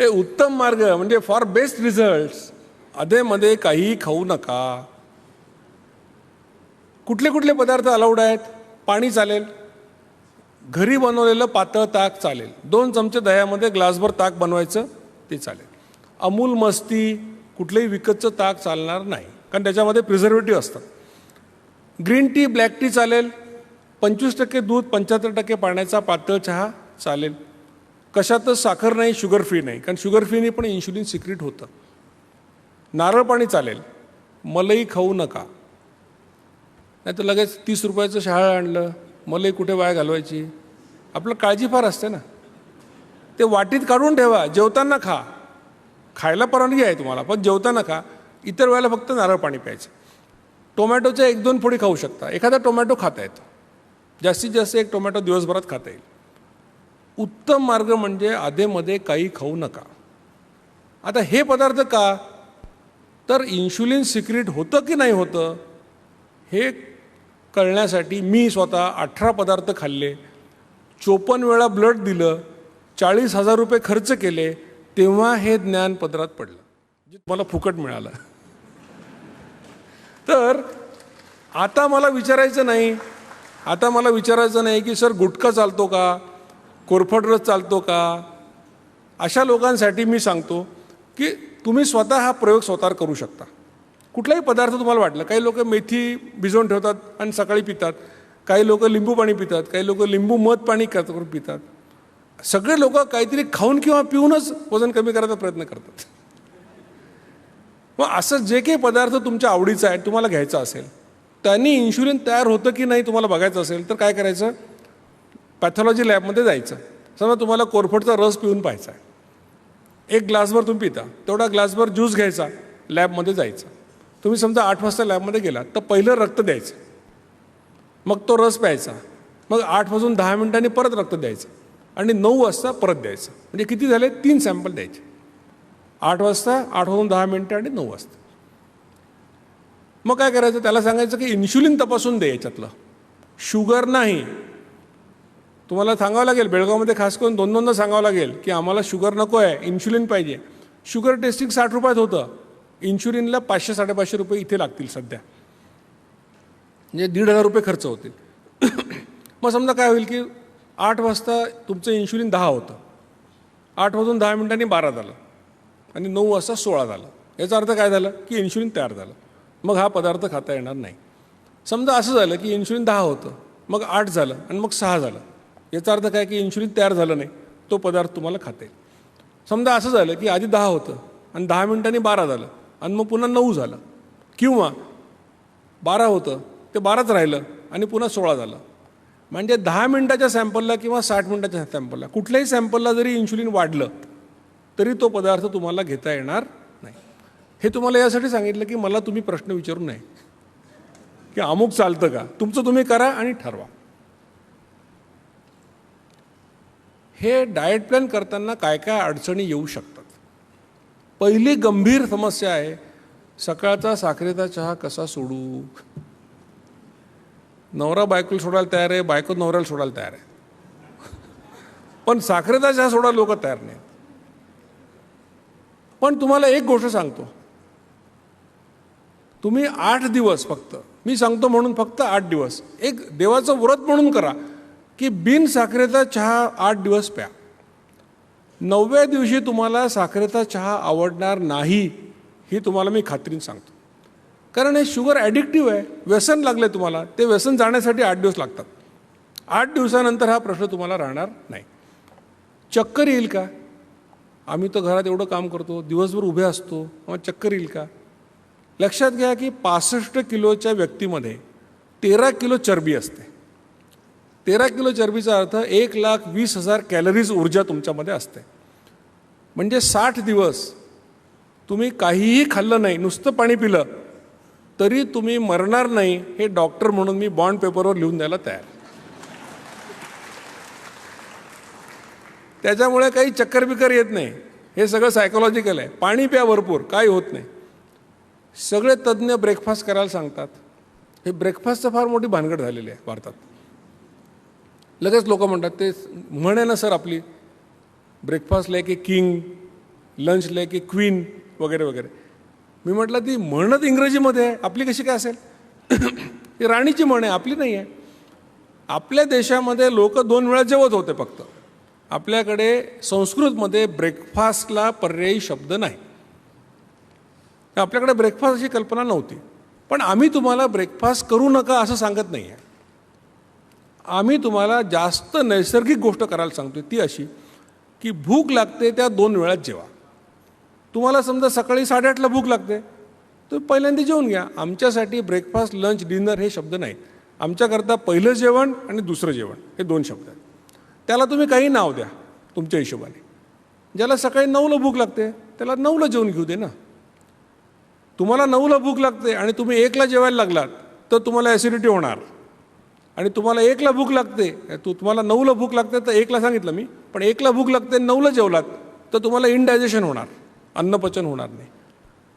हे उत्तम मार्ग म्हणजे फॉर बेस्ट रिझल्ट्स अधेमध्ये काही खाऊ नका. कुठले कुठले पदार्थ अलाउड आहेत? पाणी चालेल. घरी बनवलेलं पातळ ताक चालेल. दोन चमचे दह्यामध्ये ग्लासभर ताक बनवायचं ते चालेल. अमूल मस्ती कुठलंही विकतचं ताक चालणार नाही. कारण त्याच्यामध्ये प्रिझर्वेटिव्ह असतात ग्रीन टी ब्लॅक टी चालेल. पंचवीस टक्के दूध पंच्याहत्तर टक्के पाण्याचा पातळ चहा चालेल. कशातच साखर नाही शुगर फ्री नाही. कारण शुगर फ्रीने पण इन्शुलिन सिक्रेट होतं. नारळ पाणी चालेल. मलई खाऊ नका. नाही तर लगेच तीस रुपयाचं शहाळ आणलं. मलई कुठे वाया घालवायची? आपलं काळजी फार असते ना. ते वाटीत काढून ठेवा. जेवताना खा. खायला परवानगी आहे तुम्हाला पण जेवताना खा. इतर वेळेला फक्त नारळ पाणी प्यायचं. टोमॅटोच्या एक दोन फोडी खाऊ शकता. एखादा टोमॅटो खाता येतो. जास्तीत जास्त एक टोमॅटो दिवसभरात खाता येईल. उत्तम मार्ग म्हणजे आधेमध्ये काही खाऊ नका. आता हे पदार्थ का? तर इन्शुलिन सिक्रेट होतं की नाही होतं? हे कळण्यासाठी मी स्वतः अठरा पदार्थ खाल्ले. चोपन्न वेळा ब्लड दिलं चाळीस हजार रुपये खर्च केले तेव्हा हे ज्ञान पदरात पडलं. जे मला फुकट मिळालं. तर आता मला विचारायचं नाही. आता मला विचारायचं नाही की सर गुटखा चालतो का? कोरफड रस चालतो का? अशा लोकांसाठी मी सांगतो की तुम्ही स्वतः हा प्रयोग स्वतः करू शकता. कुठलाही पदार्थ तुम्हाला वाटलं काही लोक मेथी भिजवून ठेवतात आणि सकाळी पितात काही लोक लिंबू पाणी पितात काही लोक लिंबू मध पाणी करून पितात. सगळे लोक काहीतरी खाऊन किंवा पिऊनच वजन कमी करायचा प्रयत्न करतात. मग असं जे काही पदार्थ तुमच्या आवडीचा आहे तुम्हाला घ्यायचा असेल त्यांनी इन्शुलिन तयार होतं की नाही तुम्हाला बघायचं असेल तर काय करायचं? पॅथॉलॉजी लॅबमध्ये जायचं. समजा तुम्हाला कोरफडचा रस पिऊन पाहायचा आहे. एक ग्लासभर तुम्ही पिता तेवढा ग्लासभर ज्यूस घ्यायचा लॅबमध्ये जायचं. तुम्ही समजा आठ वाजता लॅबमध्ये गेला तर पहिलं रक्त द्यायचं. मग तो रस प्यायचा. मग आठ वाजून दहा मिनिटांनी परत रक्त द्यायचं. आणि नऊ वाजता परत द्यायचं. म्हणजे किती झाले? तीन सॅम्पल द्यायचे. आठ वाजता आठ वाजून दहा मिनटं आणि नऊ वाजता. मग काय करायचं? त्याला सांगायचं की इन्शुलिन तपासून दे याच्यातलं. शुगर नाही तुम्हाला सांगावं लागेल बेळगावमध्ये खास करून दोन दोनदा सांगावं लागेल की आम्हाला शुगर नको आहे इन्शुलिन पाहिजे. शुगर टेस्टिंग साठ रुपयात होतं. इन्शुलिनला पाचशे साडेपाचशे रुपये इथे लागतील सध्या. म्हणजे दीड हजार रुपये खर्च होतील. मग समजा काय होईल की आठ वाजता तुमचं इन्शुलिन दहा होतं. आठ वाजून दहा मिनिटांनी बारा झालं. आणि नऊ वाजता सोळा झालं. याचा अर्थ काय झालं? की इन्शुलिन तयार झालं. मग हा पदार्थ खाता येणार नाही. समजा असं झालं की इन्शुलिन दहा होतं. मग आठ झालं आणि मग सहा झालं. याचा अर्थ काय की इन्शुलिन तयार झालं नाही तो पदार्थ तुम्हाला खाता. येईल समजा असं झालं की आधी दहा होतं आणि दहा मिनिटांनी बारा झालं आणि मग पुन्हा नऊ झालं किंवा बारा होतं ते बाराच राहिलं आणि पुन्हा सोळा झालं. म्हणजे दहा मिनटाच्या सॅम्पलला किंवा साठ मिनटाच्या सॅम्पलला कुठल्याही सॅम्पलला जरी इन्शुलिन वाढलं तरी तो पदार्थ तुम्हाला घेता येणार नाही. हे तुम्हाला यासाठी सांगितलं की मला तुम्ही प्रश्न विचारू नये. की अमुक चालतं का? तुमचं तुम्ही करा आणि ठरवा. हे डाएट प्लॅन करताना काय काय अडचणी येऊ शकतात? पहिली गंभीर समस्या आहे सकाळचा साखरेचा चहा कसा सोडू? नवरा बायकोला सोडायला तयार आहे बायको नवऱ्याला सोडायला तयार आहे. पण साखरेचा चहा सोडायला लोक तयार नाहीत. पण तुम्हाला एक गोष्ट सांगतो. तुम्ही आठ दिवस फक्त मी सांगतो म्हणून फक्त आठ दिवस. एक देवाचं व्रत म्हणून करा. की बिन साखरेचा चहा आठ दिवस प्या. नवव्या दिवशी तुम्हाला साखरेचा चहा आवडणार नाही ही तुम्हाला मी खात्रीने सांगतो. कारण हे शुगर ॲडिक्टिव्ह आहे व्यसन लागलं आहे तुम्हाला ते व्यसन जाण्यासाठी आठ दिवस लागतात. आठ दिवसानंतर हा प्रश्न तुम्हाला राहणार नाही. चक्कर येईल का? आम्ही तर घरात एवढं काम करतो दिवसभर उभे असतो मग चक्कर येईल का? लक्षात घ्या की पासष्ट किलोच्या व्यक्तीमध्ये तेरा किलो चरबी असते. तेरा किलो चरबीचा अर्थ एक लाख वीस हजार कॅलरीज ऊर्जा तुमच्यामध्ये असते. म्हणजे साठ दिवस तुम्ही काहीही खाल्लं नाही नुसतं पाणी पिलं तरी तुम्ही मरणार नाही हे डॉक्टर म्हणून मी बॉन्ड पेपरवर लिहून द्यायला तयार त्याच्यामुळे काही चक्कर बिक्कर येत नाही. हे सगळं सायकोलॉजिकल आहे. पाणी प्या भरपूर काही होत नाही. सगळे तज्ज्ञ ब्रेकफास्ट करायला सांगतात. हे ब्रेकफास्टचं फार मोठी भानगड झालेली आहे भारतात लगेच लोक म्हणतात ते म्हणे ना सर आपली. ब्रेकफास्ट लाईक की किंग लंच ले की क्वीन वगैरे वगैरे. मी म्हटलं ती म्हणत इंग्रजीमध्ये आहे आपली कशी काय असेल? ही राणीची म्हण आहे आपली नाही आहे. आपल्या देशामध्ये लोक दोन वेळा जेवत होते फक्त. आपल्याकडे संस्कृतमध्ये ब्रेकफास्टला पर्यायी शब्द नाही. आपल्याकडे ब्रेकफास्ट अशी कल्पना नव्हती. पण आम्ही तुम्हाला ब्रेकफास्ट करू नका असं सांगत नाही आहे आम्ही तुम्हाला जास्त नैसर्गिक गोष्ट करायला सांगतो ती अशी की भूक लागते त्या दोन वेळात जेवा. तुम्हाला समजा सकाळी साडेआठला भूक लागते तुम्ही पहिल्यांदा जेवून घ्या. आमच्यासाठी ब्रेकफास्ट लंच डिनर हे शब्द नाहीत. आमच्याकरता पहिलं जेवण आणि दुसरं जेवण हे दोन शब्द आहेत. त्याला तुम्ही काही नाव द्या तुमच्या हिशोबाने. ज्याला सकाळी नऊला भूक लागते त्याला नऊला जेवण घेऊ दे ना. तुम्हाला नऊला भूक लागते आणि तुम्ही एकला जेवायला लागलात तर तुम्हाला ॲसिडिटी होणार. आणि तुम्हाला एकला भूक लागते. तू तुम्हाला नऊला भूक लागते तर एकला सांगितलं मी. पण एकला भूक लागते नऊला जेवलात तर तुम्हाला इनडायजेशन होणार. अन्नपचन होणार नाही.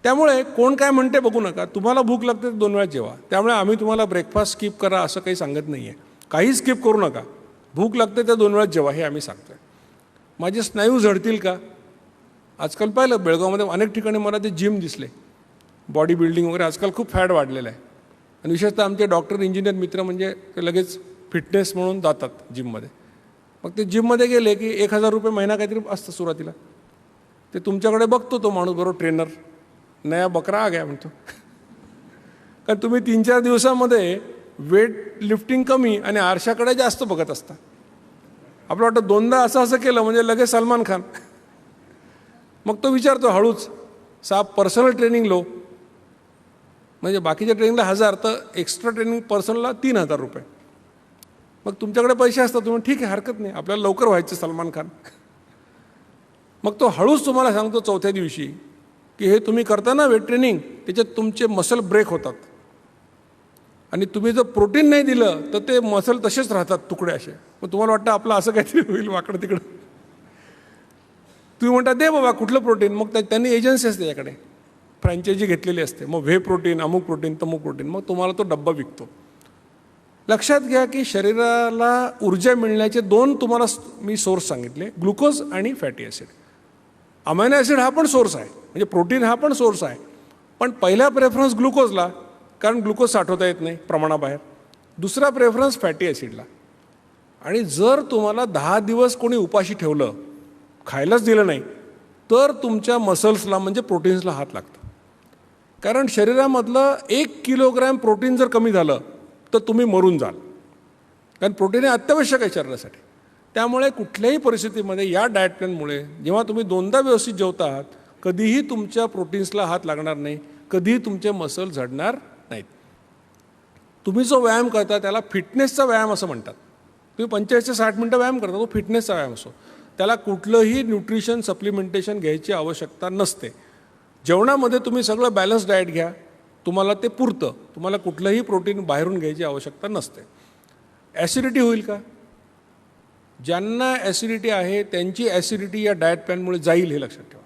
त्यामुळे कोण काय म्हणते बघू नका. तुम्हाला भूक लागते तर दोन वेळा जेवा. त्यामुळे आम्ही तुम्हाला ब्रेकफास्ट स्किप करा असं काही सांगत नाही आहे काही स्किप करू नका. भूक लागते तर दोन वेळा जेवा हे आम्ही सांगतोय. माझे स्नायू झडतील का? आजकाल पाहिलं बेळगावमध्ये अनेक ठिकाणी मला ते जिम दिसले. बॉडी बिल्डिंग वगैरे आजकाल खूप फॅड वाढलेलं आहे. आणि विशेषतः आमचे डॉक्टर इंजिनियर मित्र म्हणजे ते लगेच फिटनेस म्हणून जातात जिममध्ये. मग ते जिममध्ये गेले की एक हजार रुपये महिना काहीतरी असतं सुरुवातीला. ते तुमच्याकडे बघतो तो माणूस बरोबर ट्रेनर. नया बकरा आ गया म्हणतो. कारण तुम्ही तीन चार दिवसामध्ये वेट लिफ्टिंग कमी आणि आरशाकडे जास्त बघत असता. आपलं वाटतं दोनदा असं असं केलं म्हणजे लगेच सलमान खान. मग तो विचारतो हळूच साहेब पर्सनल ट्रेनिंग लो. म्हणजे बाकीच्या ट्रेनिंगला हजार तर एक्स्ट्रा ट्रेनिंग पर्सनला तीन हजार रुपये. मग तुमच्याकडे पैसे असतात तुम्ही ठीक आहे हरकत नाही आपल्याला लवकर व्हायचं सलमान खान. मग तो हळूच तुम्हाला सांगतो चौथ्या दिवशी की हे तुम्ही करता ना वेट ट्रेनिंग त्याच्यात तुमचे मसल ब्रेक होतात. आणि तुम्ही जर प्रोटीन नाही दिलं तर ते मसल तसेच राहतात तुकडे असे. मग तुम्हाला वाटतं आपलं असं काहीतरी होईल वाकडं तिकडं. तुम्ही म्हणता दे बाबा कुठलं प्रोटीन मग त्यांनी एजन्सी असते याकडे. फ्रँचायझी घेतलेली असते. मग व्हे प्रोटीन अमुक प्रोटीन तमुक प्रोटीन मग तुम्हाला तो डब्बा विकतो. लक्षात घ्या की शरीराला ऊर्जा मिळण्याचे दोन तुम्हाला मी सोर्स सांगितले. ग्लुकोज आणि फॅटी ॲसिड अमायनो ॲसिड हा पण सोर्स आहे. म्हणजे प्रोटीन हा पण सोर्स आहे. पण पहिला प्रेफरन्स ग्लुकोजला कारण ग्लुकोज साठवता येत नाही प्रमाणाबाहेर. दुसरा प्रेफरन्स फॅटी ॲसिडला आणि जर तुम्हाला दहा दिवस कोणी उपाशी ठेवलं खायलाच दिलं नाही तर तुमच्या मसल्सला म्हणजे प्रोटीन्सला हात लागतो कारण शरीरामधलं एक किलोग्रॅम प्रोटीन जर कमी झालं तर तुम्ही मरून जाल. कारण प्रोटीन हे अत्यावश्यक आहे शरीरासाठी. त्यामुळे कुठल्याही परिस्थितीमध्ये या डाएट प्लॅनमुळे जेव्हा तुम्ही दोनदा व्यवस्थित जेवता आहात कधीही तुमच्या प्रोटीन्सला हात लागणार नाही कधीही तुमचे मसल झडणार नाहीत. तुम्ही जो व्यायाम करता त्याला फिटनेसचा व्यायाम असं म्हणतात. तुम्ही पंचेचाळीस ते साठ मिनटं व्यायाम करता तो फिटनेसचा व्यायाम असो त्याला कुठलंही न्यूट्रिशन सप्लिमेंटेशन घ्यायची आवश्यकता नसते. जेवणामध्ये तुम्ही सगळं बॅलन्स डाएट घ्या. तुम्हाला ते पुरतं. तुम्हाला कुठलंही प्रोटीन बाहेरून घ्यायची आवश्यकता नसते. ॲसिडिटी होईल का? ज्यांना ॲसिडिटी आहे त्यांची ॲसिडिटी या डाएट प्लॅनमुळे जाईल हे लक्षात ठेवा.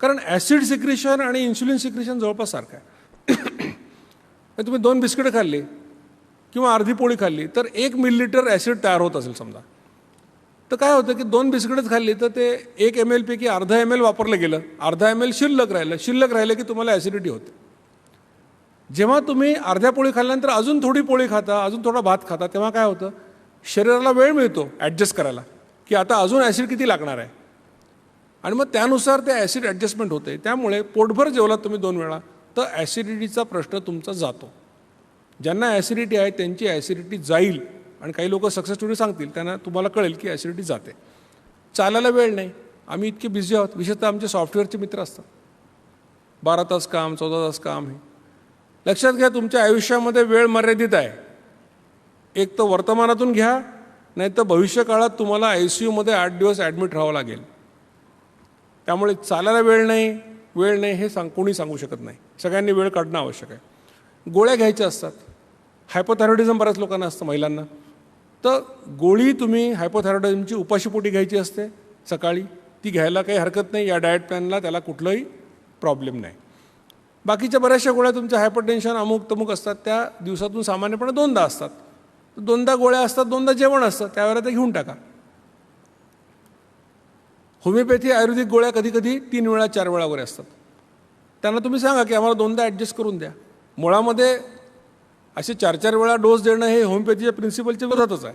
कारण ॲसिड सिक्रेशन आणि इन्सुलिन सिक्रेशन जवळपास सारखं आहे. म्हणजे तुम्ही दोन बिस्किटं खाल्ली किंवा अर्धी पोळी खाल्ली तर एक मिलीलिटर ॲसिड तयार होत असेल समजा. तर काय होतं की दोन बिस्किटच खाल्ली तर ते एक एम एलपैकी अर्धा एम एल वापरलं गेलं. अर्धा एम एल शिल्लक राहिलं. शिल्लक राहिलं की तुम्हाला ॲसिडिटी होते. जेव्हा तुम्ही अर्ध्या पोळी खाल्ल्यानंतर अजून थोडी पोळी खाता अजून थोडा भात खाता तेव्हा काय होतं? शरीराला वेळ मिळतो ॲडजस्ट करायला की आता अजून ॲसिड किती लागणार आहे? आणि मग त्यानुसार ते ॲसिड ॲडजस्टमेंट होते. त्यामुळे पोटभर जेवलात तुम्ही दोन वेळा तर ॲसिडिटीचा प्रश्न तुमचा जातो. ज्यांना ॲसिडिटी आहे त्यांची ॲसिडिटी जाईल. आणि काही लोक सक्सेस स्टोरी सांगतील त्यांना तुम्हाला कळेल की ॲसिडिटी जाते. चालायला वेळ नाही. आम्ही इतके बिझी आहोत. विशेषतः आमचे सॉफ्टवेअरचे मित्र असतात. बारा तास काम चौदा तास काम हे. लक्षात घ्या तुमच्या आयुष्यामध्ये वेळ मर्यादित आहे. एक तर वर्तमानातून घ्या नाही तर भविष्यकाळात तुम्हाला आय सी यूमध्ये आठ दिवस ॲडमिट राहावं लागेल. त्यामुळे चालायला वेळ नाही वेळ नाही हे सांग कोणी सांगू शकत नाही. सगळ्यांनी वेळ काढणं आवश्यक आहे. गोळ्या घ्यायच्या असतात. हायपोथायरॉइडिझम बऱ्याच लोकांना असतं महिलांना. तर गोळी तुम्ही हायपोथायरॉइडिझमची उपाशीपोटी घ्यायची असते सकाळी ती घ्यायला काही हरकत नाही या डाएट प्लॅनला त्याला कुठलाही प्रॉब्लेम नाही. बाकीच्या बऱ्याचशा गोळ्या तुमच्या हायपरटेन्शन अमुक तमुक असतात त्या दिवसातून सामान्यपणे दोनदा असतात. दोनदा गोळ्या असतात दोनदा जेवण असतं त्यावेळेला ते घेऊन टाका. होमिओपॅथी आयुर्वेदिक गोळ्या कधी कधी तीन वेळा चार वेळा वगैरे असतात. त्यांना तुम्ही सांगा की आम्हाला दोनदा ॲडजस्ट करून द्या. मुळामध्ये असे चार चार वेळा डोस देणं हे होमिओपॅथीच्या प्रिन्सिपलच्या विरोधातच आहे.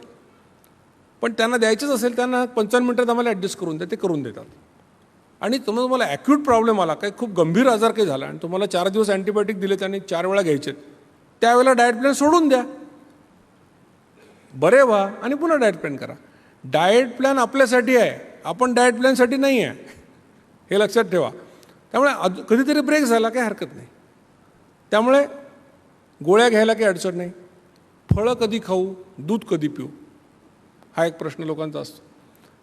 पण त्यांना द्यायचंच असेल त्यांना पंचावन्न मिनटात आम्हाला ॲडजस्ट करून द्या ते करून देतात. आणि तुम्हाला तुम्हाला ॲक्यूट प्रॉब्लेम आला काही खूप गंभीर आजार काही झाला आणि तुम्हाला चार दिवस अँटीबायोटिक दिले त्यांनी चार वेळा घ्यायचे त्यावेळेला डाएट प्लॅन सोडून द्या. बरे व्हा आणि पुन्हा डाएट प्लॅन करा. डाएट प्लॅन आपल्यासाठी आहे आपण डाएट प्लॅनसाठी नाही आहे. हे लक्षात ठेवा. त्यामुळे अद- कधीतरी ब्रेक झाला काही हरकत नाही. त्यामुळे गोळ्या घ्यायला काही अडचण नाही. फळं कधी खाऊ दूध कधी पिऊ? हा एक प्रश्न लोकांचा असतो.